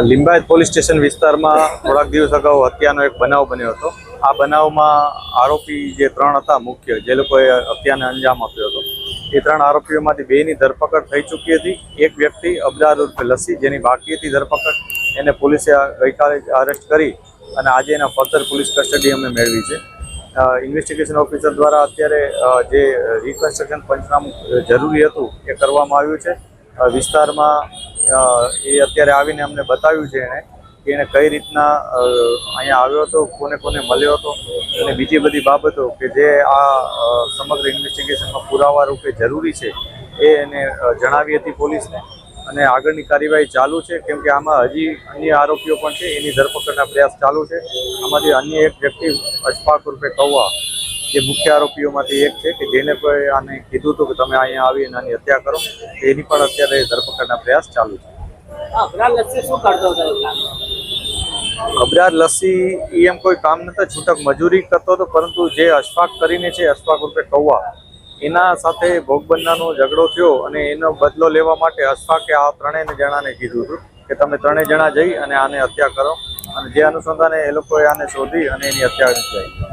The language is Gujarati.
લિંબાયત પોલીસ સ્ટેશન વિસ્તારમાં થોડાક દિવસ અગાઉ હત્યાનો એક બનાવ બન્યો હતો. આ બનાવમાં આરોપી જે ત્રણ હતા મુખ્ય, જે લોકોએ હત્યાને અંજામ આપ્યો હતો. એ ત્રણ આરોપીઓમાંથી બેની ધરપકડ થઈ ચૂકી હતી. એક વ્યક્તિ અબદાર ઉર્ફે લસ્સી, જેની બાકી હતી ધરપકડ એને પોલીસે ગઈકાલે અરેસ્ટ કરી અને આજે એના ફર્ધર પોલીસ કસ્ટડી અમે મેળવી છે. ઇન્વેસ્ટિગેશન ઓફિસર દ્વારા અત્યારે જે રિકન્સ્ટ્રક્શન પંચનામું જરૂરી હતું એ કરવામાં આવ્યું છે. વિસ્તારમાં એ અત્યારે આવીને અમને બતાવ્યું છે એણે કે એને કઈ રીતના અહીંયા આવ્યો હતો, કોને કોને મળ્યો હતો અને બીજી બધી બાબતો કે જે આ સમગ્ર ઇન્વેસ્ટિગેશનમાં પુરાવા રૂપે જરૂરી છે એ એને જણાવી હતી પોલીસને અને આગળની કાર્યવાહી ચાલુ છે. કેમ કે આમાં હજી અન્ય આરોપીઓ પણ છે, એની ધરપકડના પ્રયાસ ચાલુ છે. આમાંથી અન્ય એક વ્યક્તિ અશફાક રૂપે કૌવા જે મુખ્ય આરોપીઓમાંથી એક છે કે જેને કોઈ આને કીધું હતું કે તમે અહીંયા આવીને આની હત્યા કરો એની પણ અત્યારે ધરપકડના પ્રયાસ ચાલુ છે. અબરાર લસ્સી એમ કોઈ કામ નતા છૂટક મજૂરી કરતો હતો પરંતુ જે અશફાક કરીને છે અશફાક રૂપે કૌવા એના સાથે ભોગબંધાનો ઝઘડો થયો અને એનો બદલો લેવા માટે અશફાકે આ ત્રણેય જણાને કીધું હતું કે તમે ત્રણેય જણા જઈ અને આને હત્યા કરો અને જે અનુસંધાને એ લોકોએ આને શોધી અને એની હત્યા કરી